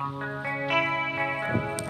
うん。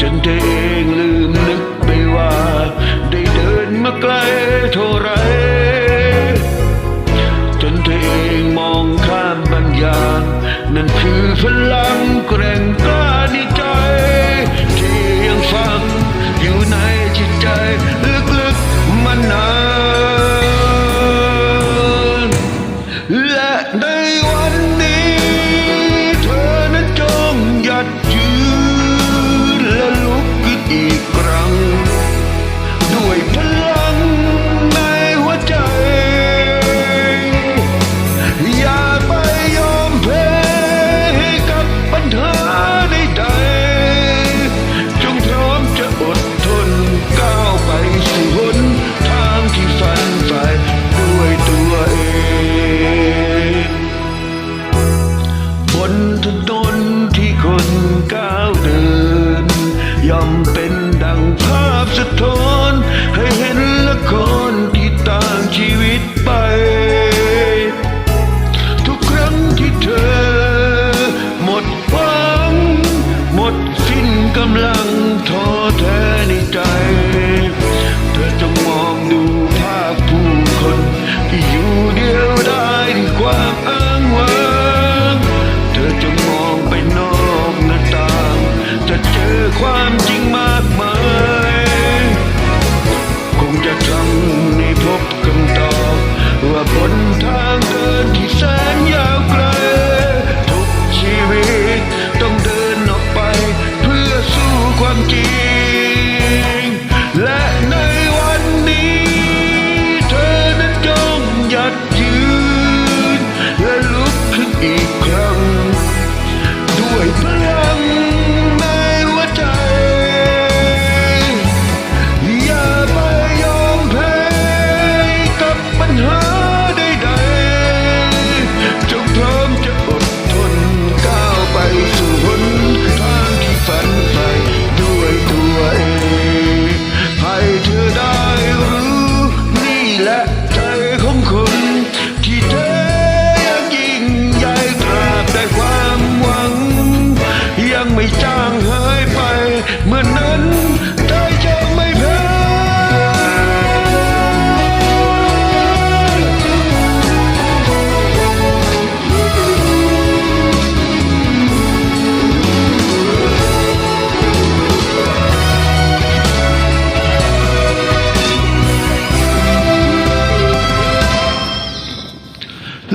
จนเธอเองลืมนึกไปว่า ได้เดินมาไกลเท่าไร จนเธอเองมองข้ามบางอย่างนั่นคือพลังแกร่งกล้าในใจ ที่ยังฟังอยู่ใน อีกครั้ง ด้วยพลังในหัวใจ อย่าไปยอมแพ้ให้กับปัญหาใดๆจงพร้อมจะอดทนก้าวไปสู่หนทางที่ฝันใฝ่ด้วยตัวเอง บนถนนที่คนก้าวเดินย่อม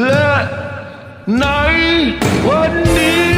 และในวันนี้